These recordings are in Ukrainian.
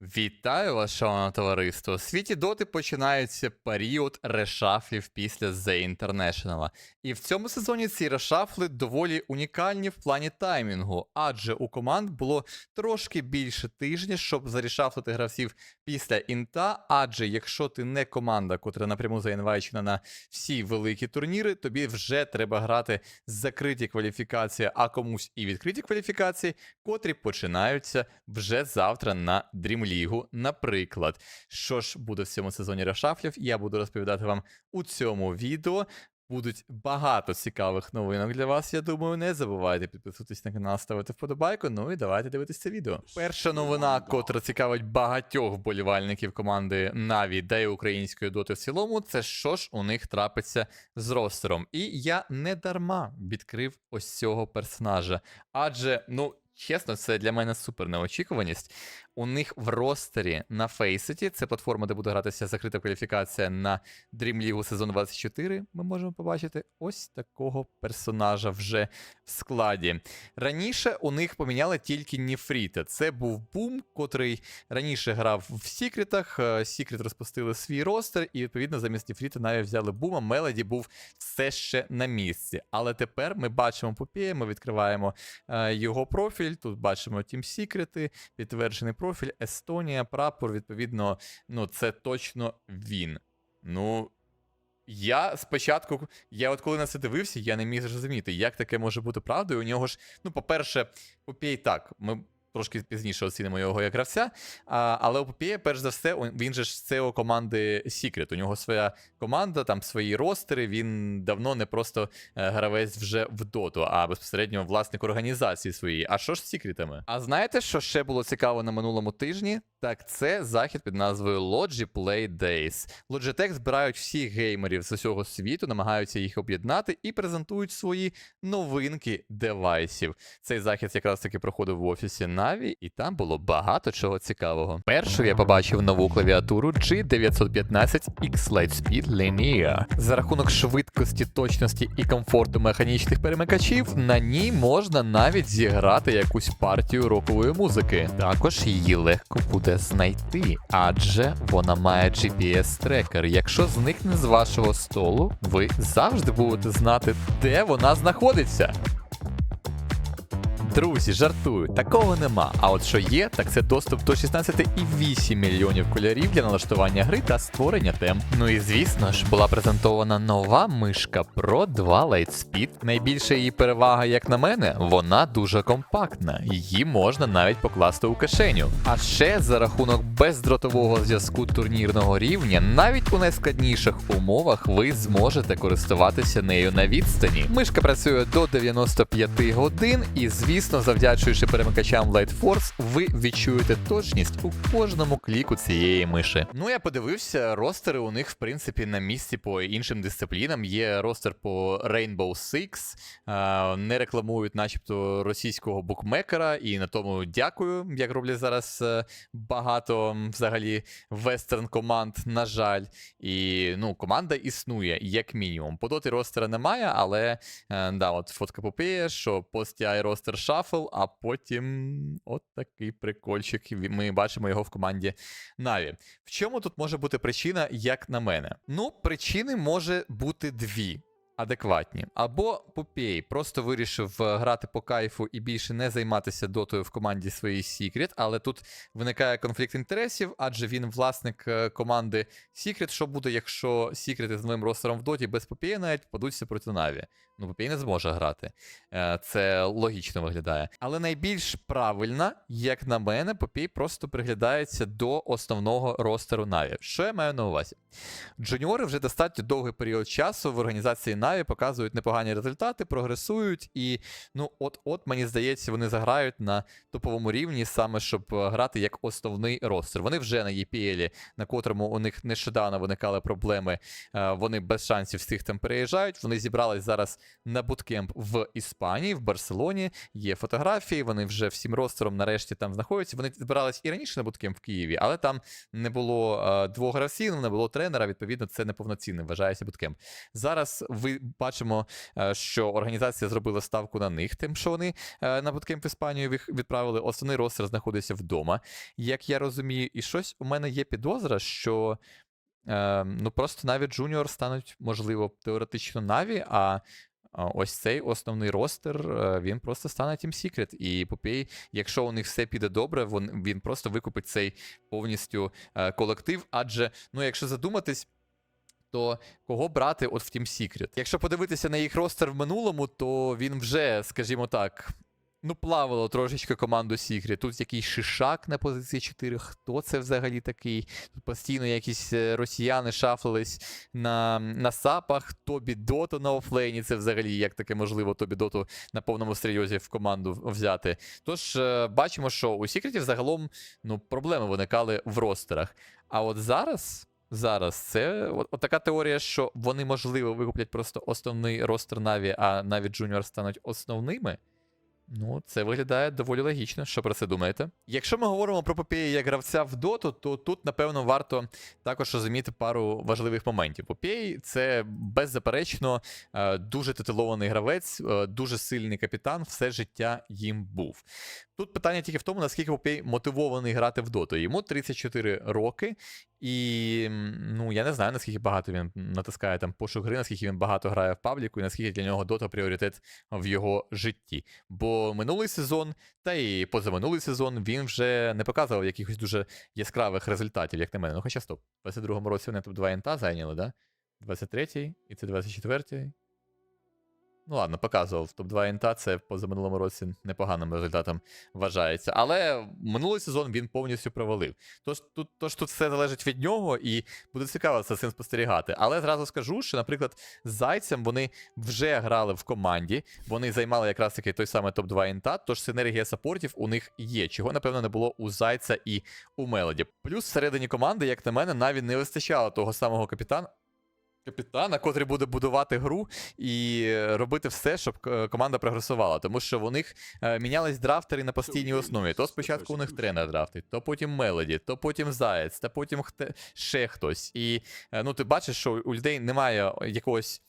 Вітаю вас, шановне товариство. У світі доти починається період решафлів після The International. І в цьому сезоні ці решафли доволі унікальні в плані таймінгу, адже у команд було трошки більше тижня, щоб зарішафлити гравців після інта. Адже якщо ти не команда, котра напряму заінвайчена на всі великі турніри, тобі вже треба грати закриті кваліфікації, а комусь і відкриті кваліфікації, котрі починаються вже завтра на Дрімлігу. Наприклад, що ж буде в цьому сезоні решафлів, я буду розповідати вам у цьому відео. Будуть багато цікавих новинок для вас. Я думаю, не забувайте підписуватись на канал, ставити вподобайку. Ну і давайте дивитися це відео. Перша новина, котра цікавить багатьох вболівальників команди Наві та й української доти в цілому, це що ж у них трапиться з ростером. І я не дарма відкрив ось цього персонажа. Адже, ну. Чесно, це для мене супер неочікуваність. У них в ростері на Фейсеті, це платформа, де буде гратися закрита кваліфікація на Dream League сезон 24. Ми можемо побачити ось такого персонажа вже складі. Раніше у них поміняли тільки Ніфріта. Це був бум, котрий раніше грав в Сікретах. Сікрет розпустили свій ростер, і відповідно замість Ніфріта навіть взяли бума. Мелоді був все ще на місці. Але тепер ми бачимо Попія, ми відкриваємо е, його профіль. Тут бачимо Team Secret, підтверджений профіль, Естонія, прапор. Відповідно, ну це точно він. Ну. Я спочатку, я от коли на це дивився, я не міг зрозуміти, як таке може бути правдою. У нього ж, ну, по-перше, Попій так, ми трошки пізніше оцінимо його як гравця. А, але у Попія, перш за все, він же ж CEO команди Secret. У нього своя команда, там свої ростери. Він давно не просто е, гравець вже в доту, а безпосередньо власник організації своєї. А що ж з секретами? А знаєте, що ще було цікаво на минулому тижні? Так, це захід під назвою Logi Play Days. Logitech збирають всіх геймерів з усього світу, намагаються їх об'єднати і презентують свої новинки девайсів. Цей захід якраз таки проходив в офісі Na'Vi, і там було багато чого цікавого. Першу я побачив нову клавіатуру G915 X Lightspeed Linear. За рахунок швидкості, точності і комфорту механічних перемикачів на ній можна навіть зіграти якусь партію рокової музики. Також її легко буде знайти, адже вона має GPS-трекер. Якщо зникне з вашого столу, ви завжди будете знати, де вона знаходиться. Друзі, жартую, такого нема. А от що є, так це доступ до 16,8 мільйонів кольорів для налаштування гри та створення тем. Ну і звісно ж, була презентована нова мишка Pro 2 Lightspeed. Найбільша її перевага, як на мене, вона дуже компактна. Її можна навіть покласти у кишеню. А ще за рахунок бездротового зв'язку турнірного рівня, навіть у найскладніших умовах ви зможете користуватися нею на відстані. Мишка працює до 95 годин, і звісно, завдячуючи перемикачам Light Force, ви відчуєте точність у кожному кліку цієї миші. Ну я подивився, ростери у них в принципі на місці по іншим дисциплінам. Є ростер по Rainbow Six, не рекламують, начебто, російського букмекера, і на тому дякую, як роблять зараз е, багато взагалі вестерн команд, на жаль. І ну, команда існує, як мінімум. По доті ростера немає, але е, да, от фотка Попея, що пост-TI ростер шафл, а потім от такий прикольчик. Ми бачимо його в команді Наві. В чому тут може бути причина, як на мене? Ну, причини може бути дві. Адекватні. Або Попей просто вирішив е, грати по кайфу і більше не займатися дотою в команді своїй Secret, але тут виникає конфлікт інтересів, адже він власник е, команди Secret. Що буде, якщо Secret з новим ростером в доті без Попея навіть подуться проти Наві? Ну, Попей не зможе грати. Е, Це логічно виглядає. Але найбільш правильно, як на мене, Попей просто приглядається до основного ростеру Наві. Що я маю на увазі? Джуніори вже достатньо довгий період часу в організації Наві показують непогані результати, прогресують, і ну, от-от, мені здається, вони заграють на топовому рівні, саме щоб е, грати як основний ростер. Вони вже на EPL, на котрому у них нещодавно виникали проблеми. е, Вони без шансів з тих там переїжджають. Вони зібрались зараз на буткемп в Іспанії, в Барселоні. Є фотографії, вони вже всім ростером нарешті там знаходяться. Вони збирались і раніше на буткемп в Києві, але там не було е, двох гравців, не було тренера. Відповідно, це неповноцінний вважається буткемп. Зараз ви бачимо, е, що організація зробила ставку на них, тим, що вони е, на буткемп в Іспанію відправили. Основний ростер знаходиться вдома, як я розумію. І щось у мене є підозра, що е, ну просто навіть джуніор стануть, можливо, теоретично Наві, а. Ось цей основний ростер, він просто стане Team Secret. І Попей, якщо у них все піде добре, він, просто викупить цей повністю колектив. Адже, ну, якщо задуматись, то кого брати от в Team Secret? Якщо подивитися на їх ростер в минулому, то він вже, скажімо так, ну, плавало трошечки команду Secret. Тут якийсь шишак на позиції 4. Хто це взагалі такий? Тут постійно якісь е, росіяни шафлились на, на сапах. Тобі Доту на офлейні. Це взагалі як таке можливо Тобі Доту на повному серйозі в команду взяти. Тож е, бачимо, що у Secret загалом ну, проблеми виникали в ростерах. А от зараз. Зараз це от, от така теорія, що вони, можливо, викуплять просто основний ростер Наві, а Наві Джуніор стануть основними. Ну, це виглядає доволі логічно. Що про це думаєте? Якщо ми говоримо про Попея як гравця в доту, то тут, напевно, варто також розуміти пару важливих моментів. Попей це беззаперечно е, дуже титулований гравець, е, дуже сильний капітан, все життя їм був. Тут питання тільки в тому, наскільки Попей мотивований грати в доту. Йому 34 роки, і ну я не знаю, наскільки багато він натискає там пошук гри, наскільки він багато грає в пабліку, і наскільки для нього дота пріоритет в його житті. Бо минулий сезон, та і позаминулий сезон він вже не показував якихось дуже яскравих результатів, як на мене. Ну, хоча стоп, в 22-му році вони топ-2 інта зайняли, да? 23-й, і це 24-й. Ну ладно, показував. Топ-2 інта це позаминулому році непоганим результатом вважається. Але минулий сезон він повністю провалив. Тож тут, тож тут все залежить від нього, і буде цікаво за цим спостерігати. Але зразу скажу, що, наприклад, з Зайцем вони вже грали в команді, вони займали якраз таки той самий топ-2 інта, тож синергія саппортів у них є, чого, напевно, не було у Зайця і у Мелоді. Плюс всередині команди, як на мене, навіть не вистачало того самого капітана. Капітана, котрий буде будувати гру і е, робити все, щоб е, команда прогресувала. Тому що у них е, мінялись драфтери на постійній основі. То спочатку у них тренер драфтить, то потім Мелоді, то потім Заєць, та потім хте- ще хтось. І ну, ти бачиш, що у людей немає якогось.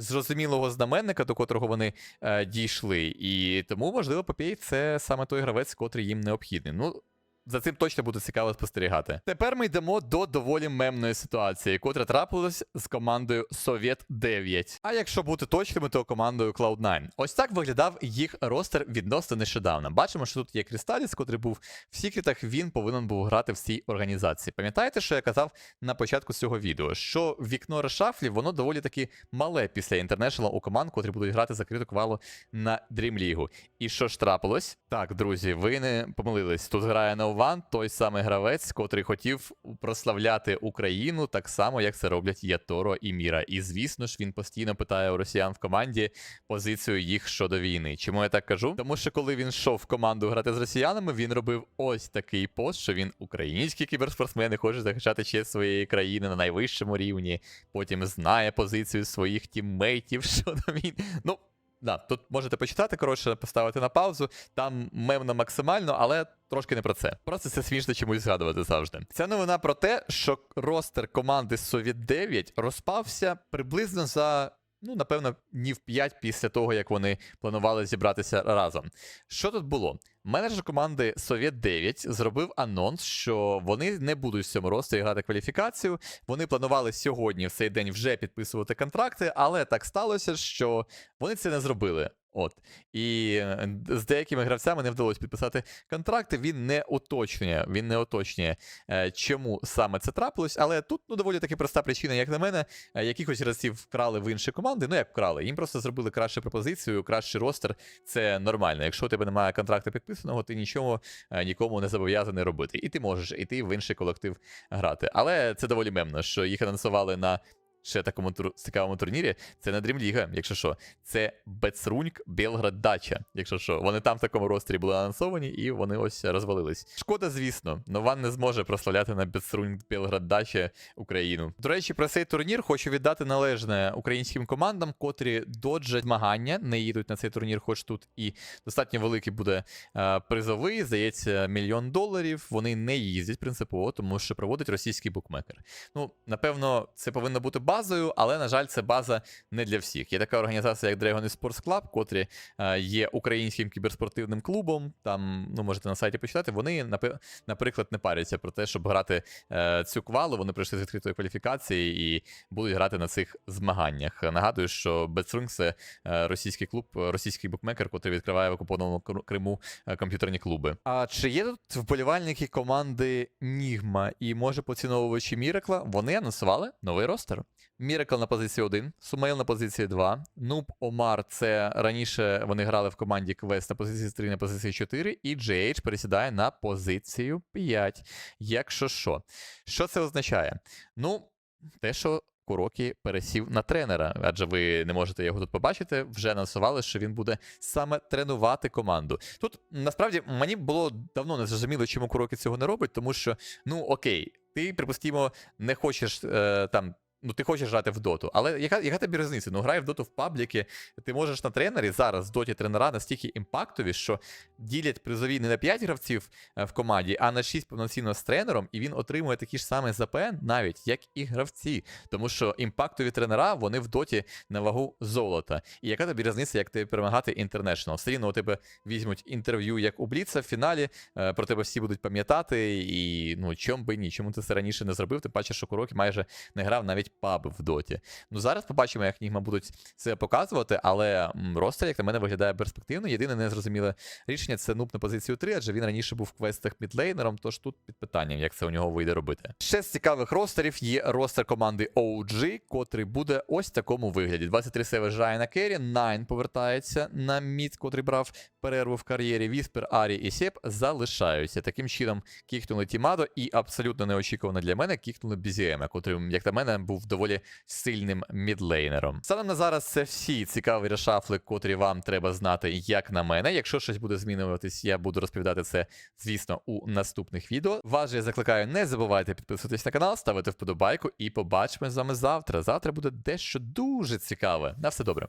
Зрозумілого знаменника, до котрого вони е, дійшли, і тому, можливо, Попей це саме той гравець, котрий їм необхідний. Ну, за цим точно буде цікаво спостерігати. Тепер ми йдемо до доволі мемної ситуації, котра трапилась з командою Совєт 9. А якщо бути точними, то командою Cloud9. Ось так виглядав їх ростер відносно нещодавно. Бачимо, що тут є Кристаліс, котрий був в секретах, він повинен був грати в цій організації. Пам'ятаєте, що я казав на початку цього відео? Що вікно решафлів, воно доволі таки мале після інтернешнл у команд, котрі будуть грати закриту квалу на League. І що ж трапилось? Так, друзі, ви не помилились. Тут грає Нован, той самий гравець, котрий хотів прославляти Україну так само, як це роблять Яторо і Міра. І звісно ж, він постійно питає у росіян в команді позицію їх щодо війни. Чому я так кажу? Тому що коли він йшов в команду грати з росіянами, він робив ось такий пост, що він український кіберспортсмен і хоче захищати честь своєї країни на найвищому рівні. Потім знає позицію своїх тіммейтів щодо війни. Ну. Да, тут можете почитати, коротше, поставити на паузу. Там мемно максимально, але трошки не про це. Просто це смішно чомусь згадувати завжди. Ця новина про те, що ростер команди Совіт 9 розпався приблизно за. Ну, напевно, днів 5 після того, як вони планували зібратися разом. Що тут було? Менеджер команди Совєт 9 зробив анонс, що вони не будуть в цьому ростері грати кваліфікацію. Вони планували сьогодні в цей день вже підписувати контракти, але так сталося, що вони це не зробили. От. І е, з деякими гравцями не вдалося підписати контракти. Він не уточнює, він не уточнює, е, чому саме це трапилось. Але тут ну, доволі таки проста причина, як на мене, Е, якихось гравців вкрали в інші команди. Ну як вкрали? Їм просто зробили кращу пропозицію, кращий ростер. Це нормально. Якщо у тебе немає контракту підписаного, ти нічого нікому не зобов'язаний робити. І ти можеш іти в інший колектив грати. Але це доволі мемно, що їх анонсували на. Ще такому цікавому турнірі. Це не League, якщо що. Це Бецруньк Белград Дача, якщо що. Вони там в такому ростері були анонсовані, і вони ось розвалились. Шкода, звісно, Нован не зможе прославляти на Бецруньк Белград Дача Україну. До речі, про цей турнір хочу віддати належне українським командам, котрі доджать змагання, не їдуть на цей турнір, хоч тут і достатньо великий буде е, призовий, здається, мільйон доларів. Вони не їздять принципово, тому що проводить російський букмекер. Ну, напевно, це повинно бути база. Базою, але, на жаль, це база не для всіх. Є така організація, як Dragon Sports Club, котрі е, є українським кіберспортивним клубом. Там, ну, можете на сайті почитати. Вони, наприклад, не паряться про те, щоб грати е, цю квалу. Вони прийшли з відкритої кваліфікації і будуть грати на цих змаганнях. Нагадую, що Betfrunk – це е, російський клуб, російський букмекер, котрий відкриває в окупованому Криму комп'ютерні клуби. А чи є тут вболівальники команди Нігма і може поціновувачі Міракла? Вони анонсували новий ростер. Міракл на позиції 1, Сумейл на позиції 2, Нуб Омар це раніше вони грали в команді Квест на позиції 3, на позиції 4, і JH пересідає на позицію 5. Якщо що. Що це означає? Ну, те, що Курокі пересів на тренера, адже ви не можете його тут побачити. Вже анонсували, що він буде саме тренувати команду. Тут насправді мені було давно не зрозуміло, чому Курокі цього не робить, тому що ну окей, ти припустімо, не хочеш е, там. Ну, ти хочеш грати в доту, але яка, яка тобі різниця? Ну, грай в доту в пабліки, ти можеш на тренері зараз в доті тренера настільки імпактові, що ділять призові не на 5 гравців е, в команді, а на 6 повноцінно з тренером, і він отримує такі ж самі ЗПН, навіть як і гравці. Тому що імпактові тренера вони в доті на вагу золота. І яка тобі різниця, як ти перемагати інтернешнл? Все рівно у тебе візьмуть інтерв'ю, як у Бліца в фіналі, е, про тебе всі будуть пам'ятати, і ну чом би ні, чому ти це раніше не зробив? Ти бачиш, що Курокі майже не грав навіть паб в доті. Ну зараз побачимо, як Нігма будуть це показувати, але ростер, як на мене, виглядає перспективно. Єдине незрозуміле рішення це нуб на позицію 3, адже він раніше був в квестах мідлейнером, тож тут під питанням, як це у нього вийде робити. Ще з цікавих ростерів є ростер команди OG, котрий буде ось в такому вигляді. 23 север грає на кері, Найн повертається на мід, котрий брав перерву в кар'єрі. Віспер, Арі і Сєп залишаються. Таким чином кікнули Тімадо, і абсолютно неочікувано для мене кікнули BZM, котрий, як на мене, був доволі сильним мідлейнером. Станом на зараз це всі цікаві решафли, котрі вам треба знати, як на мене. Якщо щось буде змінюватись, я буду розповідати це, звісно, у наступних відео. Вас же я закликаю, не забувайте підписуватись на канал, ставити вподобайку і побачимо з вами завтра. Завтра буде дещо дуже цікаве. На все добре.